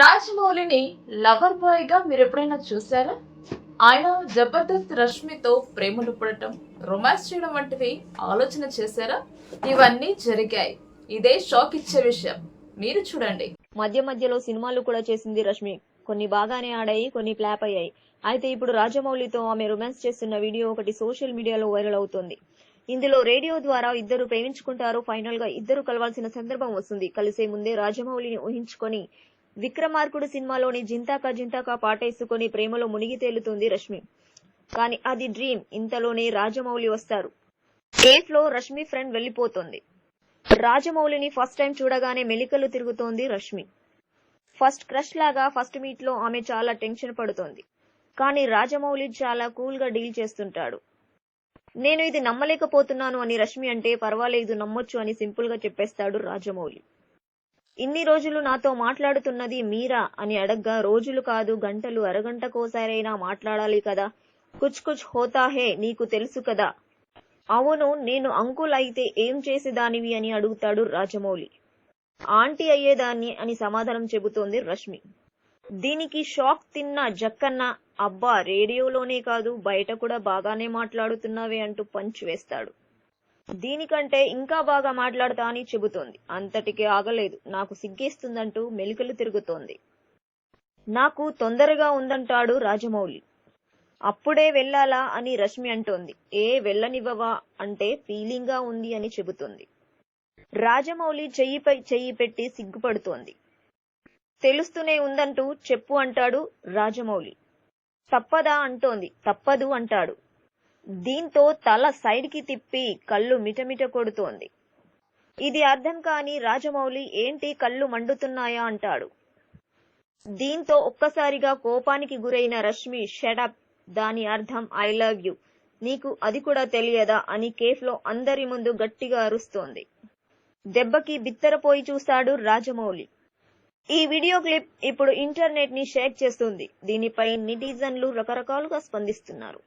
రాజమౌళిని lover బాయ్గా మీరు ఎప్పుడైనా చూసారా? ఆయన జబర్దస్త్ రష్మితో ప్రేమలు పడటం రొమాన్స్ చేయడం వంటివి ఆలోచన చేశారా? ఇవన్నీ జరిగాయి. ఇదే షాక్ ఇచ్చే విషయం. మీరు చూడండి. మధ్య మధ్యలో సినిమాలు కూడా చేసింది రష్మి. కొన్ని బాగానే ఆడాయి కొన్ని ఫ్లాప్ అయ్యాయి. అయితే ఇప్పుడు రాజమౌళితో ఆమె రొమాన్స్ చేస్తున్న వీడియో ఒకటి సోషల్ మీడియాలో వైరల్ అవుతోంది. ఇందులో రేడియో ద్వారా ఇద్దరు ప్రేమించుకుంటారు. ఫైనల్గా ఇద్దరు కలవాల్సిన సందర్భం వస్తుంది. కలిసే ముందే రాజమౌళిని ఊహించుకొని విక్రమార్కుడు సినిమాలోని జింతాకా జింతాకా పాటేసుకుని ప్రేమలో మునిగి తేలుతుంది రష్మి. కానీ అది డ్రీమ్. ఇంతలోనే రాజమౌళి వస్తారు. కేఫ్లో రష్మి ఫ్రెండ్ వెళ్ళిపోతుంది రాజమౌళిని ఫస్ట్ టైం చూడగానే మెలికలు తిరుగుతోంది రష్మి. ఫస్ట్ క్రష్ లాగా ఫస్ట్ మీట్లో ఆమె చాలా టెన్షన్ పడుతోంది. కానీ రాజమౌళి చాలా కూల్గా డీల్ చేస్తుంటాడు. నేను ఇది నమ్మలేకపోతున్నాను అని రష్మి అంటే పర్వాలేదు నమ్మొచ్చు అని సింపుల్గా చెప్పేస్తాడు రాజమౌళి. ఇన్ని రోజులు నాతో మాట్లాడుతున్నది మీరా అని అడగ్గా రోజులు కాదు గంటలు అరగంటకోసారైనా మాట్లాడాలి కదా. కుచ్ కుచ్ హోతా హే నీకు తెలుసు కదా. అవును నేను అంకుల్ అయితే ఏం చేసేదానివి అని అడుగుతాడు రాజమౌళి. ఆంటీ అయ్యేదాన్ని అని సమాధానం చెబుతోంది రష్మి. దీనికి షాక్ తిన్న జక్కన్న అబ్బా రేడియోలోనే కాదు బయట కూడా బాగానే మాట్లాడుతున్నావే అంటూ పంచ్ వేస్తాడు. దీనికంటే ఇంకా బాగా మాట్లాడతా అని చెబుతోంది. అంతటికే ఆగలేదు. నాకు సిగ్గేస్తుందంటూ మెలికలు తిరుగుతోంది. నాకు తొందరగా ఉందంటాడు రాజమౌళి. అప్పుడే వెళ్ళాలా అని రష్మి అంటోంది. ఏ వెళ్ళనివ్వవా అంటే ఫీలింగ్గా ఉంది అని చెబుతుంది. రాజమౌళి చెయ్యిపై చెయ్యి పెట్టి సిగ్గుపడుతోంది. తెలుస్తూనే ఉందంటూ చెప్పు అంటాడు రాజమౌళి. తప్పదా అంటోంది. తప్పదు అంటాడు. దీంతో తల సైడ్కి తిప్పి కళ్ళు మిటమిట కొడుతోంది. ఇది అర్థం కాని రాజమౌళి ఏంటి కళ్ళు మండుతున్నాయా అంటాడు. దీంతో ఒక్కసారిగా కోపానికి గురైన రష్మి షడప్ దాని అర్థం ఐ లవ్ యు నీకు అది కూడా తెలియదా? అని కేఫ్లో అందరి ముందు గట్టిగా అరుస్తోంది. దెబ్బకి బిత్తరపోయి చూస్తాడు రాజమౌళి. ఈ వీడియో క్లిప్ ఇప్పుడు ఇంటర్నెట్ని షేర్ చేస్తుంది. దీనిపై నెటిజన్లు రకరకాలుగా స్పందిస్తున్నారు.